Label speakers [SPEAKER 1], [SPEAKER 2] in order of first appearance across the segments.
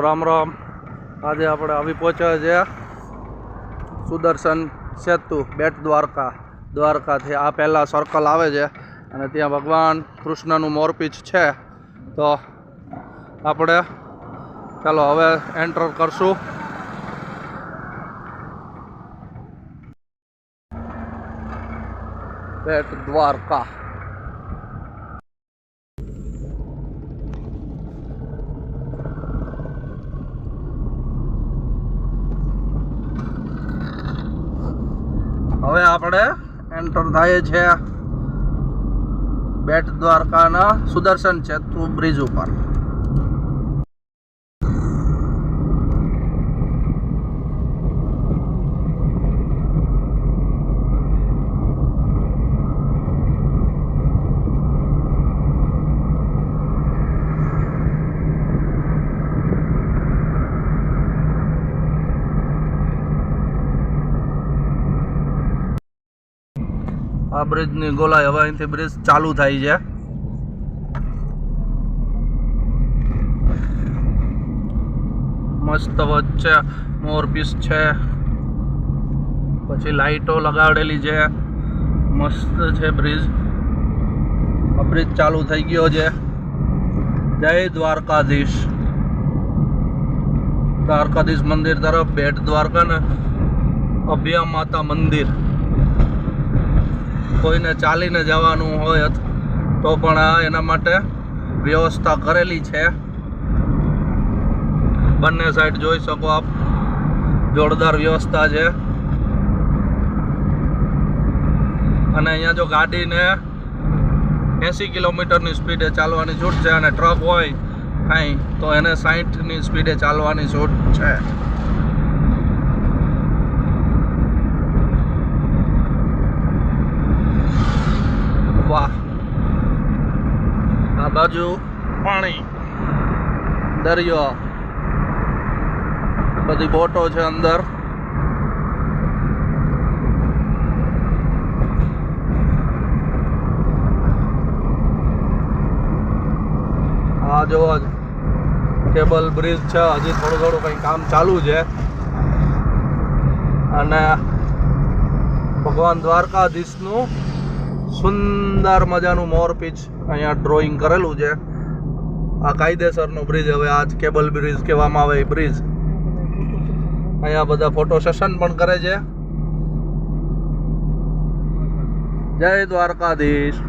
[SPEAKER 1] રામ રામ. આજે આપણે આવી પહોંચ્યા છે સુદર્શન સેતુ બેટ દ્વારકા. દ્વારકાથી આ પહેલાં સર્કલ આવે છે અને ત્યાં ભગવાન કૃષ્ણનું મોરપીચ છે. તો આપણે ચાલો હવે એન્ટર કરશું. બેટ દ્વારકા હવે આપણે એન્ટર થાય છે. બેટ દ્વારકાના સુદર્શન સેતુ બ્રિજ ઉપર. આ બ્રિજની ગોલાઈ હવે અહીંથી બ્રિજ ચાલુ થાય છે. મસ્ત વચ્ચે મોરપીસ છે. પછી લાઈટો લગાડેલી છે. મસ્ત છે બ્રિજ આ બ્રિજ ચાલુ થઈ ગયો છે. જય દ્વારકાધીશ. દ્વારકાધીશ મંદિર તરફ, બેટ દ્વારકા ને અભ્યા માતા મંદિર. કોઈને ચાલીને જવાનું હોય તો પણ એના માટે વ્યવસ્થા કરેલી છે. બંને સાઈડ જોઈ શકો આપ. જોરદાર વ્યવસ્થા છે. અને અહીંયા જો ગાડીને એંસી કિલોમીટરની સ્પીડે ચાલવાની છૂટ છે અને ટ્રક હોય કાંઈ, તો એને સાહીઠની સ્પીડે ચાલવાની છૂટ છે વાહ આ બાજુ પાણી. દરિયો. બધી બોટો છે અંદર. આ જો કેબલ બ્રિજ છે, હજી થોડું થોડું કંઈ કામ ચાલુ છે. અને ભગવાન દ્વારકાધીશનું સુંદર મજાનું મોરપીચ અહીંયા ડ્રોઈંગ કરેલું છે. આ કાયદેસરનો બ્રિજ હવે આજ કેબલ બ્રિજ કહેવામાં આવે એ બ્રિજ અહીંયા બધા ફોટો સેશન પણ કરે છે. જય દ્વારકાધીશ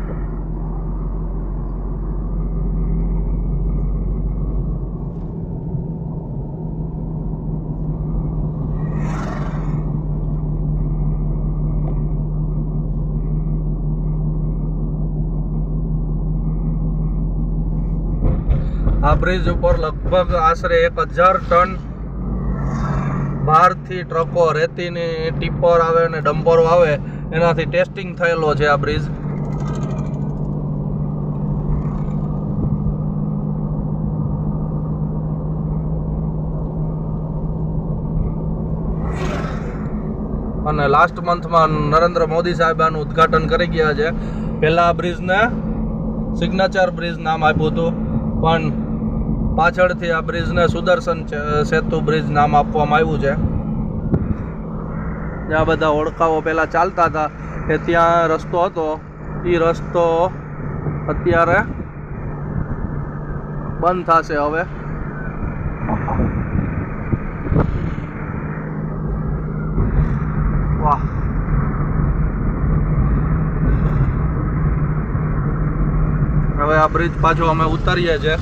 [SPEAKER 1] આ બ્રિજ ઉપર લગભગ આશરે એક હજાર ટન બહારથી ટ્રકો, રેતીની ટીપર આવે અને ડમ્પરો આવે, એનાથી ટેસ્ટિંગ થયેલો છે આ બ્રિજ. અને લાસ્ટ મંથમાં નરેન્દ્ર મોદી સાહેબ આનું ઉદઘાટન કરી ગયા છે. પહેલા આ બ્રિજને સિગ્નેચર બ્રિજ નામ આપ્યું હતું. પણ પાછળથી આ બ્રિજને સુદર્શન સેતુ બ્રિજ નામ આપવામાં આવ્યું છે. જ્યાં બધા ઓળખાઓ પહેલાં ચાલતા હતા, એ ત્યાં રસ્તો હતો. એ રસ્તો અત્યારે બંધ થશે હવે. વાહ. હવે આ બ્રિજ પાછો અમે ઉતારીએ છીએ.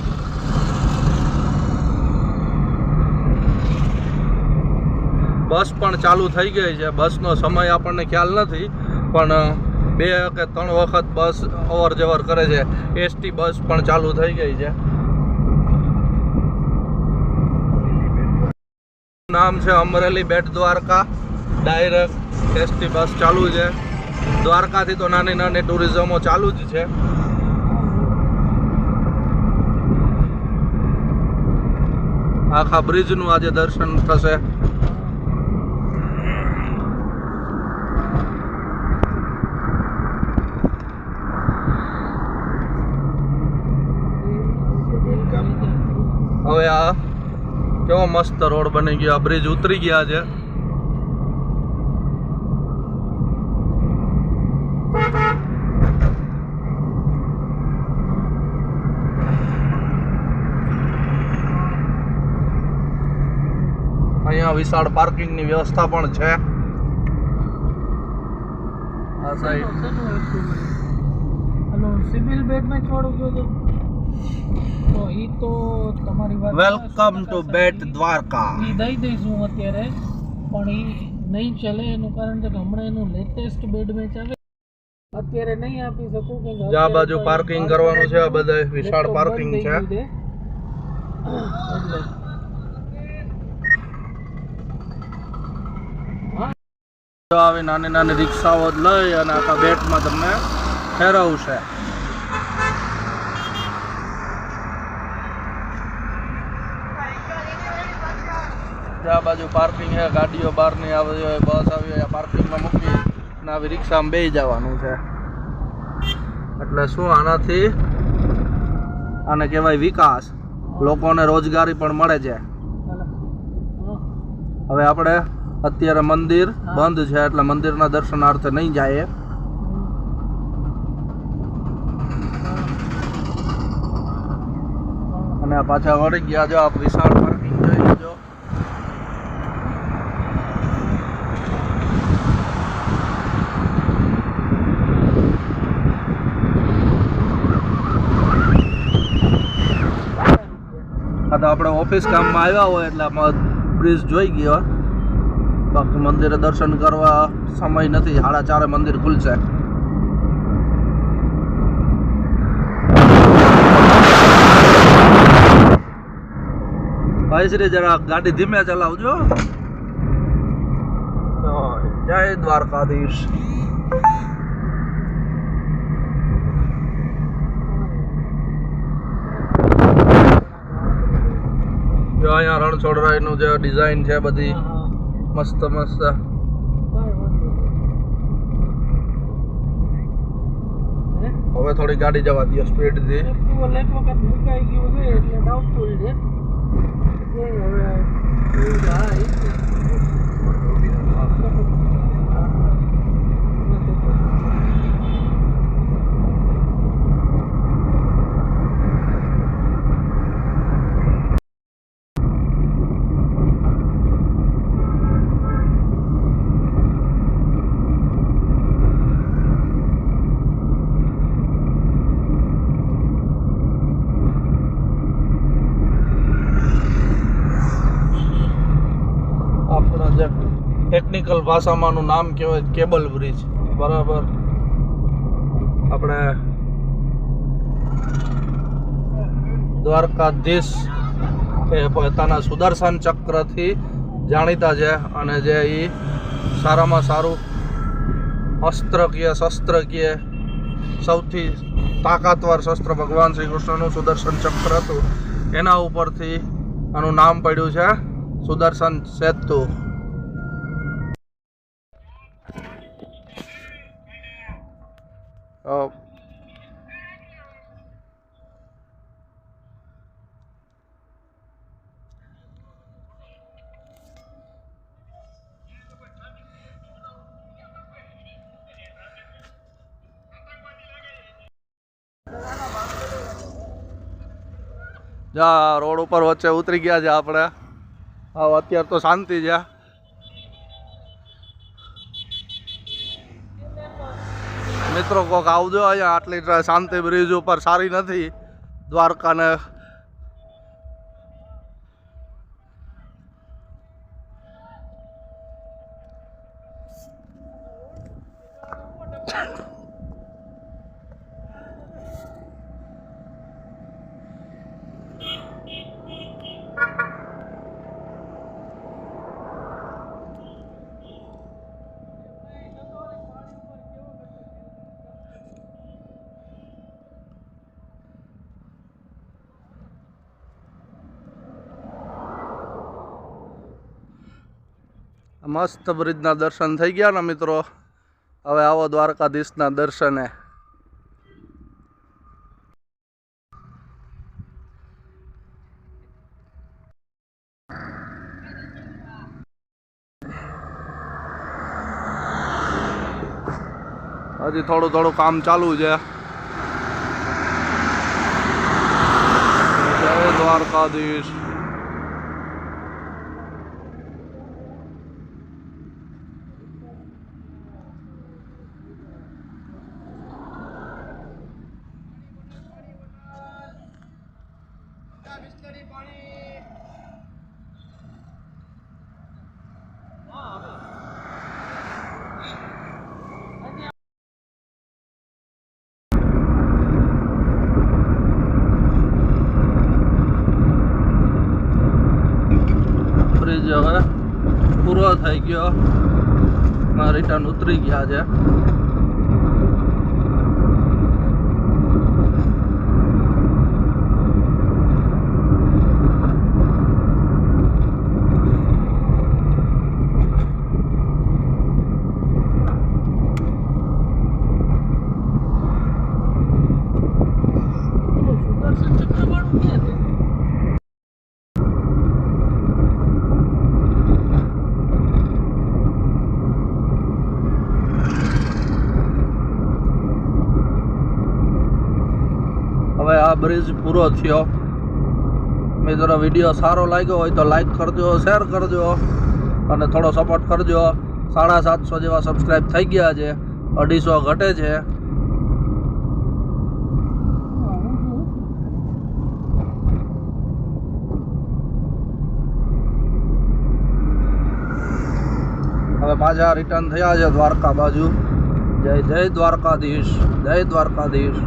[SPEAKER 1] બસ પણ ચાલુ થઈ ગઈ છે. બસનો સમય આપણને ખ્યાલ નથી, પણ બે કે ત્રણ વખત બસ અવર જવર કરે છે. એસટી બસ પણ ચાલુ થઈ ગઈ છે. નામ છે Amreli Bet Dwarka. Direct ST bus ચાલુ છે. દ્વારકાથી તો નાની નાની ટુરિઝમો ચાલુ જ છે. આખા બ્રિજનું આજે દર્શન થશે હવે આ કેવો મસ્ત રોડ બની ગયો. આ બ્રિજ ઉતરી ગયા છે. અહીંયા વિશાળ પાર્કિંગની વ્યવસ્થા પણ છે. આ સાઈડ
[SPEAKER 2] સિવિલ બેડમાં છોડું ગયો તો તો ઈ તો તમારી વાત
[SPEAKER 1] વેલકમ ટુ બેટ દ્વારકા
[SPEAKER 2] ઈ દઈ દઈશું અત્યારે પણ ઈ નહીં ચાલે એનું કારણ કે હમણાં એનું લેટેસ્ટ બેડ મેચ આવે. અત્યારે નહીં આપી શકું કે
[SPEAKER 1] જે આ બાજુ પાર્કિંગ કરવાનું છે આ બધા વિશાળ પાર્કિંગ છે. આવી નાની નાની રિક્ષાઓ લઈ અને આખા બેટમાં તમને ફેરવશે. આ બાજુ પાર્કિંગ છે, ગાડીઓ બહારની આવી હોય બસ આવી હોય પાર્કિંગમાં મૂકી અને આવી રિક્ષામાં બેસી જવાનું છે. એટલે શું આનાથી? આને કહેવાય વિકાસ. લોકોને રોજગારી પણ મળે છે. હવે આપણે અત્યારે મંદિર બંધ છે, એટલે મંદિરના દર્શનાર્થે નહીં જાય અને પાછા વળી ગયા જો આ વિશાળ પાર્કિંગ જોઈ લેજો આ તો આપણે ઓફિસ કામમાં આવ્યા હોય એટલે બ્રિજ જોઈ ગયો. બાકી મંદિરે દર્શન કરવા સમય નથી. સાડા ચારે મંદિર ખુલશે. ભાઈ શ્રી, જરા ગાડી ધીમે ચલાવજો. જય દ્વારકાધીશ. જો અહીંયા રણછોડરાયનું જે ડિઝાઇન છે બધી. મસ્ત મસ્ત? હવે થોડી ગાડી જવા દો સ્પીડથી
[SPEAKER 2] એટલે ડાઉટફુલ છે હવે કેવું જાય.
[SPEAKER 1] આપણા જે ટેકનિકલ ભાષામાંનું નામ કહેવાય કેબલ બ્રિજ. બરાબર. આપણે દ્વારકાધીશ એ પોતાના સુદર્શન ચક્રથી જાણીતા છે અને જે એ સારામાં સારું અસ્ત્ર કીએ સૌથી તાકાતવાર શસ્ત્ર ભગવાન શ્રી કૃષ્ણનું સુદર્શન ચક્ર હતું. એના ઉપરથી આનું નામ પડ્યું છે સુદર્શન સેતુ. જા રોડ ઉપર વચ્ચે ઉતરી ગયા છે આપણે. હા અત્યારે તો શાંતિ છે. મિત્રો કોક આવજો અહીંયા આટલી શાંતિ બ્રિજ ઉપર. સારી નથી દ્વારકાને મસ્ત બ્રિજના દર્શન થઈ ગયા ને મિત્રો. હવે આવો દ્વારકાધીશના દર્શને. હજી થોડું થોડું કામ ચાલુ છે. દ્વારકાધીશ. ગયો. રિટર્ન ઉતરી ગયા છે. બ્રિજ પૂરો થયો. મિત્રો વીડિયો સારો લાગ્યો હોય તો લાઈક કરજો શેર કરજો અને થોડો સપોર્ટ કરજો. સાડા સાતસો જેવા સબસ્ક્રાઈબ થઈ ગયા છે. અઢીસો ઘટે
[SPEAKER 2] છે.
[SPEAKER 1] હવે પાછા રિટર્ન થયા છે દ્વારકા બાજુ. જય જય દ્વારકાધીશ જય દ્વારકાધીશ.